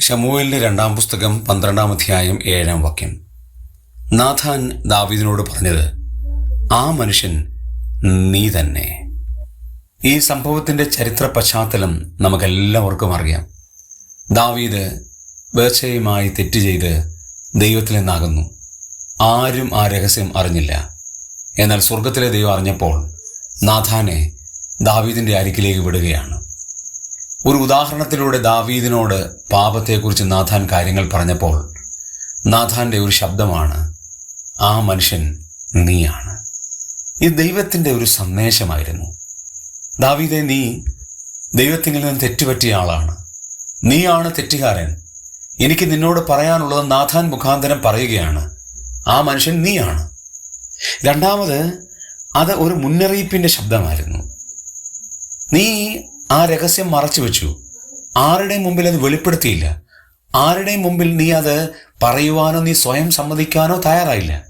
ഷമുവേലിന്റെ രണ്ടാം പുസ്തകം പന്ത്രണ്ടാം അധ്യായം ഏഴാം വാക്യം. നാഥാൻ ദാവീദിനോട് പറഞ്ഞത് ആ മനുഷ്യൻ നീ തന്നെ. ഈ സംഭവത്തിന്റെ ചരിത്ര പശ്ചാത്തലം നമുക്കെല്ലാവർക്കും അറിയാം. ദാവീദ് വേർച്ചയുമായി തെറ്റ് ചെയ്ത് ദൈവത്തിൽ നിന്നാകുന്നു. ആരും ആ രഹസ്യം അറിഞ്ഞില്ല. എന്നാൽ സ്വർഗത്തിലെ ദൈവം അറിഞ്ഞപ്പോൾ നാഥാനെ ദാവീദിന്റെ അരികിലേക്ക് വിടുകയാണ്. ഒരു ഉദാഹരണത്തിലൂടെ ദാവീദിനോട് പാപത്തെക്കുറിച്ച് നാഥാൻ കാര്യങ്ങൾ പറഞ്ഞപ്പോൾ നാഥാന്റെ ഒരു ശബ്ദമാണ് ആ മനുഷ്യൻ നീയാണ്. ഇത് ദൈവത്തിന്റെ ഒരു സന്ദേശമായിരുന്നു. ദാവീദെ നീ ദൈവത്തിൽ നിന്ന് തെറ്റുപറ്റിയ ആളാണ്. നീയാണ് തെറ്റുകാരൻ. എനിക്ക് നിന്നോട് പറയാനുള്ളത് നാഥാൻ മുഖാന്തരം പറയുകയാണ് ആ മനുഷ്യൻ നീയാണ്. രണ്ടാമത് അത് ഒരു മുന്നറിയിപ്പിന്റെ ശബ്ദമായിരുന്നു. ആ രഹസ്യം മറച്ചു വെച്ചു. ആരുടെയും മുമ്പിൽ അത് വെളിപ്പെടുത്തിയില്ല? ആരുടെയും മുമ്പിൽ നീ അത് പറയുവാനോ നീ സ്വയം സമ്മതിക്കാനോ തയ്യാറായില്ല?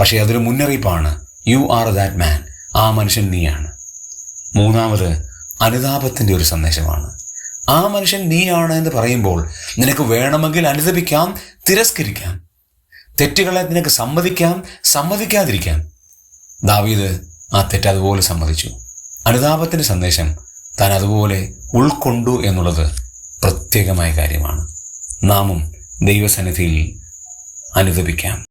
പക്ഷേ അതൊരു മുന്നറിയിപ്പാണ്. യു ആർ ദാറ്റ് മാൻ ആ മനുഷ്യൻ നീയാണ്. മൂന്നാമത് അനുതാപത്തിന്റെ ഒരു സന്ദേശമാണ്. ആ മനുഷ്യൻ നീയാണ് എന്ന് പറയുമ്പോൾ നിനക്ക് വേണമെങ്കിൽ അനുദപിക്കാം തിരസ്കരിക്കാം. തെറ്റുകളെ നിനക്ക് സമ്മതിക്കാം സമ്മതിക്കാതിരിക്കാം. ദാവീദ് ആ തെറ്റ് അതുപോലെ സമ്മതിച്ചു. അനുതാപത്തിന്റെ സന്ദേശം താൻ അതുപോലെ ഉൾക്കൊണ്ടു എന്നുള്ളത് പ്രത്യേകമായ കാര്യമാണ്. നാമും ദൈവസന്നിധിയിൽ അനുദപിക്കാം.